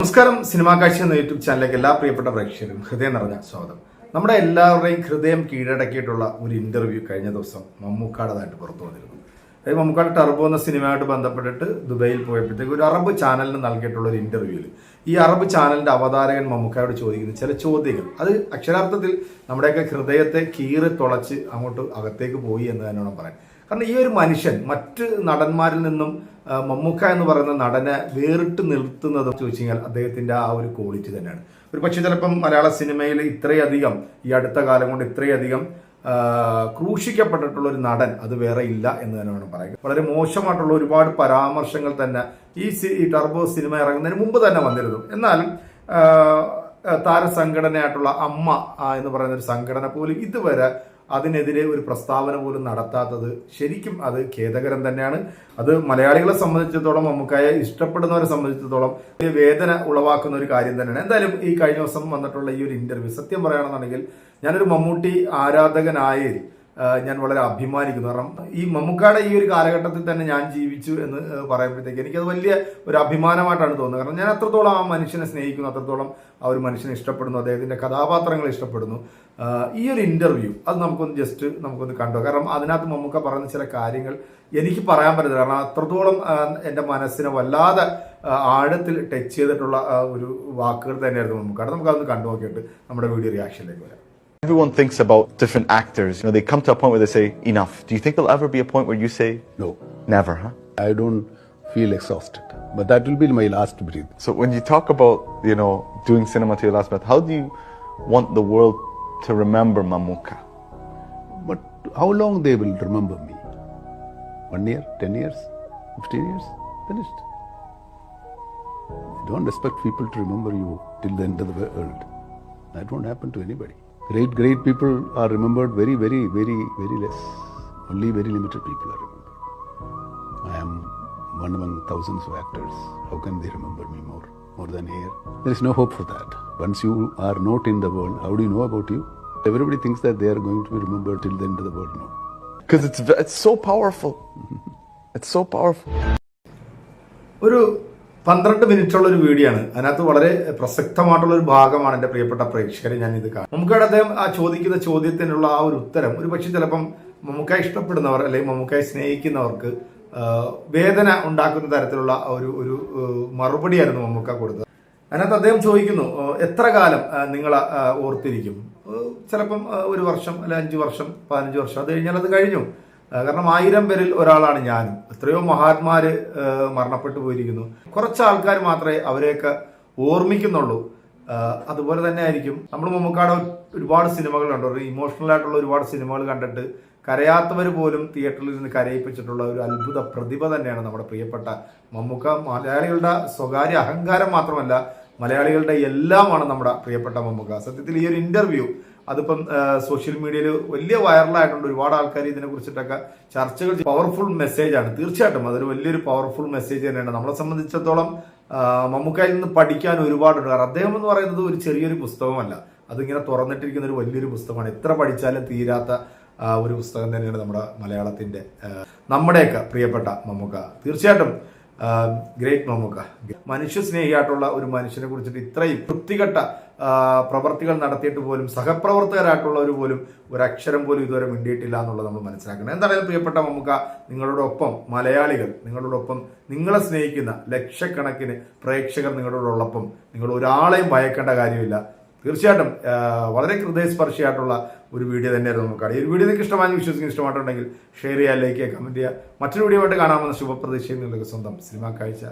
നമസ്കാരം. സിനിമാ കാഴ്ച എന്ന യൂട്യൂബ് ചാനലിലേക്ക് എല്ലാ പ്രിയപ്പെട്ട പ്രേക്ഷകരും ഹൃദയം നിറഞ്ഞ സ്വാഗതം. നമ്മുടെ എല്ലാവരുടെയും ഹൃദയം കീഴടക്കിയിട്ടുള്ള ഒരു ഇന്റർവ്യൂ കഴിഞ്ഞ ദിവസം മമ്മൂക്കാടതായിട്ട് പുറത്തു വന്നിരുന്നു. അതായത് മമ്മൂക്കാട് ടർബോ എന്ന സിനിമയായിട്ട് ബന്ധപ്പെട്ടിട്ട് ദുബൈയിൽ പോയപ്പോഴത്തേക്ക് ഒരു അറബ് ചാനലിന് നൽകിയിട്ടുള്ള ഒരു ഇന്റർവ്യൂവിൽ ഈ അറബ് ചാനലിന്റെ അവതാരകൻ മമ്മൂക്കായോട് ചോദിക്കുന്ന ചില ചോദ്യങ്ങൾ. അത് അക്ഷരാർത്ഥത്തിൽ നമ്മുടെയൊക്കെ ഹൃദയത്തെ കീറി തുളച്ച് അങ്ങോട്ട് അകത്തേക്ക് പോയി എന്ന് തന്നെ വേണം പറയാൻ. കാരണം ഈ ഒരു മനുഷ്യൻ മറ്റ് നടന്മാരിൽ നിന്നും മമ്മൂക്ക എന്ന് പറയുന്ന നടനെ വേറിട്ട് നിർത്തുന്നത് ചോദിച്ചു കഴിഞ്ഞാൽ അദ്ദേഹത്തിന്റെ ആ ഒരു ക്വാളിറ്റി തന്നെയാണ്. ഒരു പക്ഷേ ചിലപ്പം മലയാള സിനിമയിൽ ഇത്രയധികം ഈ അടുത്ത കാലം കൊണ്ട് ഇത്രയധികം ക്രൂശിക്കപ്പെട്ടിട്ടുള്ള ഒരു നടൻ അത് വേറെ ഇല്ല എന്ന് തന്നെ വേണം പറയുക വളരെ മോശമായിട്ടുള്ള ഒരുപാട് പരാമർശങ്ങൾ തന്നെ ഈ ഈ ടർബോ സിനിമ ഇറങ്ങുന്നതിന് മുമ്പ് തന്നെ വന്നിരുന്നു. എന്നാലും ആ, താരസംഘടനയായിട്ടുള്ള അമ്മ എന്ന് പറയുന്ന ഒരു സംഘടന പോലും ഇതുവരെ അതിനെതിരെ ഒരു പ്രസ്താവന പോലും നടത്താത്തത് ശരിക്കും അത് ഖേദകരം തന്നെയാണ്. അത് മലയാളികളെ സംബന്ധിച്ചിടത്തോളം മമ്മൂക്കായെ ഇഷ്ടപ്പെടുന്നവരെ സംബന്ധിച്ചിടത്തോളം വേദന ഉളവാക്കുന്ന ഒരു കാര്യം തന്നെയാണ്. എന്തായാലും ഈ കഴിഞ്ഞ ദിവസം വന്നിട്ടുള്ള ഈ ഒരു ഇന്റർവ്യൂ സത്യം പറയുകയാണെന്നുണ്ടെങ്കിൽ ഞാനൊരു മമ്മൂട്ടി ആരാധകനായ ഞാൻ വളരെ അഭിമാനിക്കുന്നു. കാരണം ഈ മമ്മൂക്കയുടെ ഈ ഒരു കാലഘട്ടത്തിൽ തന്നെ ഞാൻ ജീവിച്ചു എന്ന് പറയുമ്പോഴത്തേക്ക് എനിക്കത് വലിയ ഒരു അഭിമാനമായിട്ടാണ് തോന്നുന്നത്. കാരണം ഞാൻ അത്രത്തോളം ആ മനുഷ്യനെ സ്നേഹിക്കുന്നു അത്രത്തോളം ആ ഒരു മനുഷ്യനെ ഇഷ്ടപ്പെടുന്നു അദ്ദേഹത്തിന്റെ കഥാപാത്രങ്ങളെ ഇഷ്ടപ്പെടുന്നു. ഈ ഒരു ഇന്റർവ്യൂ അത് നമുക്കൊന്ന് ജസ്റ്റ് നമുക്കൊന്ന് കണ്ടു? കാരണം അതിനകത്ത് മമ്മൂക്ക പറയുന്ന ചില കാര്യങ്ങൾ എനിക്ക് പറയാൻ പറ്റില്ല കാരണം അത്രത്തോളം എന്റെ മനസ്സിനെ വല്ലാതെ ആഴത്തിൽ ടച്ച് ചെയ്തിട്ടുള്ള ഒരു വാക്കുകൾ തന്നെയായിരുന്നു മമ്മൂക്കാട്. നമുക്കതൊന്ന് കണ്ടു നോക്കിയിട്ട് നമ്മുടെ വീഡിയോ റിയാക്ഷനിലേക്ക് വരാം. Everyone thinks about different actors. You know, they come to a point where they say, enough. Do you think there'll ever be a point where you say, No, never, huh? I don't feel exhausted. But that will be my last breath. So when you talk about, you know, doing cinema to your last breath, how do you want the world to remember Mamuka? But how long they will remember me? One year, ten years, fifteen years? Finished. You don't expect people to remember you till the end of the world. That won't happen to anybody. Great, great people are remembered very, very, very, very less. Only very limited people are remembered. I am one among thousands of actors. How can they remember me more? More than here? There is no hope for that. Once you are not in the world, how do you know about you? Everybody thinks that they are going to be remembered till the end of the world. No. Because it's, it's so powerful. It's so powerful. ഒരു പന്ത്രണ്ട് മിനിറ്റുള്ള ഒരു video ആണ്. അതിനകത്ത് വളരെ പ്രസക്തമായിട്ടുള്ള ഒരു ഭാഗമാണ് എന്റെ പ്രിയപ്പെട്ട പ്രേക്ഷകരെ ഞാൻ ഇത് കാണും നമുക്കവിടെ അദ്ദേഹം ആ ചോദിക്കുന്ന ചോദ്യത്തിനുള്ള ആ ഒരു ഉത്തരം ഒരു പക്ഷേ ചിലപ്പം മമ്മൂക്കായി ഇഷ്ടപ്പെടുന്നവർ അല്ലെങ്കിൽ മമ്മൂക്കായി സ്നേഹിക്കുന്നവർക്ക് വേദന ഉണ്ടാക്കുന്ന തരത്തിലുള്ള ഒരു ഒരു മറുപടിയായിരുന്നു മമ്മൂക്ക കൊടുത്തത്. അതിനകത്ത് അദ്ദേഹം ചോദിക്കുന്നു എത്ര കാലം നിങ്ങൾ ഓർത്തിരിക്കും? ചിലപ്പം ഒരു വർഷം അല്ലെ അഞ്ച് വർഷം പതിനഞ്ച് വർഷം അത് കഴിഞ്ഞാൽ അത് കഴിഞ്ഞു. കാരണം ആയിരം പേരിൽ ഒരാളാണ് ഞാനും. എത്രയോ മഹാത്മാര് മരണപ്പെട്ടു പോയിരിക്കുന്നു. കുറച്ച് ആൾക്കാർ മാത്രമേ അവരെയൊക്കെ ഓർമ്മിക്കുന്നുള്ളൂ. അതുപോലെ തന്നെ ആയിരിക്കും. നമ്മൾ മമ്മൂക്കാട് ഒരുപാട് സിനിമകൾ കണ്ടു. ഒരു ഇമോഷണൽ ആയിട്ടുള്ള ഒരുപാട് സിനിമകൾ കണ്ടിട്ട് കരയാത്തവർ പോലും തിയേറ്ററിൽ നിന്ന് കരയിപ്പിച്ചിട്ടുള്ള ഒരു അത്ഭുത പ്രതിഭ തന്നെയാണ് നമ്മുടെ പ്രിയപ്പെട്ട മമ്മൂക്ക. മലയാളികളുടെ സ്വകാര്യ അഹങ്കാരം മാത്രമല്ല മലയാളികളുടെ എല്ലാമാണ് നമ്മുടെ പ്രിയപ്പെട്ട മമ്മൂക്ക. സത്യത്തിൽ ഈ ഒരു ഇന്റർവ്യൂ അതിപ്പം സോഷ്യൽ മീഡിയയിൽ വലിയ വൈറലായിട്ടുണ്ട് ഒരുപാട് ആൾക്കാർ ഇതിനെ കുറിച്ചിട്ടൊക്കെ ചർച്ചകൾ പവർഫുൾ മെസ്സേജ് ആണ്. തീർച്ചയായിട്ടും അതൊരു വലിയൊരു പവർഫുൾ മെസ്സേജ് തന്നെയാണ്. നമ്മളെ സംബന്ധിച്ചിടത്തോളം മമ്മൂക്കയിൽ നിന്ന് പഠിക്കാൻ ഒരുപാടുണ്ട്. കാരണം അദ്ദേഹം എന്ന് പറയുന്നത് ഒരു ചെറിയൊരു പുസ്തകമല്ല. അതിങ്ങനെ തുറന്നിട്ടിരിക്കുന്ന ഒരു വലിയൊരു പുസ്തകമാണ്. എത്ര പഠിച്ചാലും തീരാത്ത ഒരു പുസ്തകം തന്നെയാണ് നമ്മുടെ മലയാളത്തിന്റെ ആ, നമ്മുടെയൊക്കെ പ്രിയപ്പെട്ട മമ്മൂക്ക. തീർച്ചയായിട്ടും ഗ്രേറ്റ് മമ്മൂക്ക. മനുഷ്യ സ്നേഹിയായിട്ടുള്ള ഒരു മനുഷ്യനെ കുറിച്ചിട്ട് ഇത്രയും വൃത്തികെട്ട പ്രവർത്തികൾ നടത്തിയിട്ട് പോലും സഹപ്രവർത്തകരായിട്ടുള്ളവർ പോലും ഒരു അക്ഷരം പോലും ഇതുവരെ മിണ്ടിയിട്ടില്ല എന്നുള്ളത് നമ്മൾ മനസ്സിലാക്കണം. എന്തായാലും പ്രിയപ്പെട്ട മമ്മൂക്ക നിങ്ങളോടൊപ്പം മലയാളികൾ നിങ്ങളോടൊപ്പം നിങ്ങളെ സ്നേഹിക്കുന്ന ലക്ഷക്കണക്കിന് പ്രേക്ഷകർ നിങ്ങളോടൊപ്പം നിങ്ങൾ ഒരാളെയും ഭയക്കേണ്ട കാര്യമില്ല. തീർച്ചയായിട്ടും വളരെ ഹൃദയസ്പർശിയായിട്ടുള്ള ഒരു വീഡിയോ തന്നെയായിരുന്നു നമുക്ക് ഈ ഒരു വീഡിയോ നിങ്ങൾക്ക് ഇഷ്ടമായി വിശ്വസിക്കുന്ന ഇഷ്ടമായിട്ടുണ്ടെങ്കിൽ ഷെയർ ചെയ്യുക ലൈക്ക് ചെയ്യുക കമന്റ് ചെയ്യുക. മറ്റൊരു വീഡിയോ ആയിട്ട് കാണാമെന്ന ശുഭപ്രതീക്ഷയിൽ നിങ്ങൾക്ക് സ്വന്തം സിനിമ കാഴ്ച.